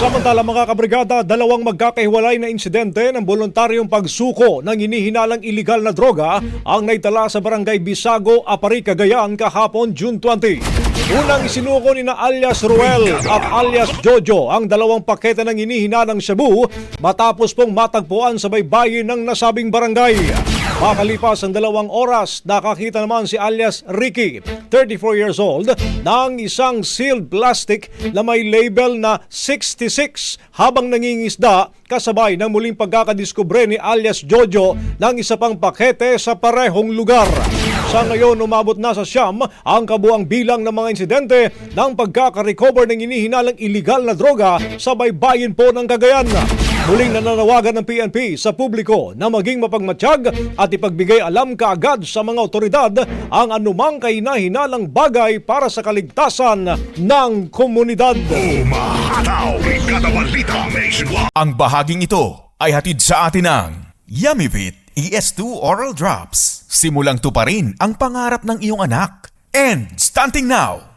Samantala mga kabrigada, dalawang magkakahiwalay na insidente ng voluntaryong pagsuko ng inihinalang iligal na droga ang naitala sa barangay Bisago, Apari, Cagayan kahapon June 20. Unang isinuko ni na alias Ruel at alias Jojo ang dalawang pakete ng inihinalang shabu matapos pong matagpuan sa baybayin ng nasabing barangay. Makalipas ang dalawang oras, nakakita naman si alias Ricky, 34 years old, ng isang sealed plastic na may label na 66 habang nangingisda kasabay ng muling pagkakadiskubre ni alias Jojo ng isa pang pakete sa parehong lugar. Sa ngayon, umabot na sa siyam ang kabuang bilang ng mga insidente ng pagkakarecover ng inihinalang iligal na droga sa baybayin po ng Cagayan. Muling nananawagan ng PNP sa publiko na maging mapagmatsyag at ipagbigay alam kaagad sa mga otoridad ang anumang kahina-hinalang bagay para sa kaligtasan ng komunidad. Ang bahaging ito ay hatid sa atin ng Yummy ES2 Oral Drops. Simulang tuparin ang pangarap ng iyong anak. And starting now,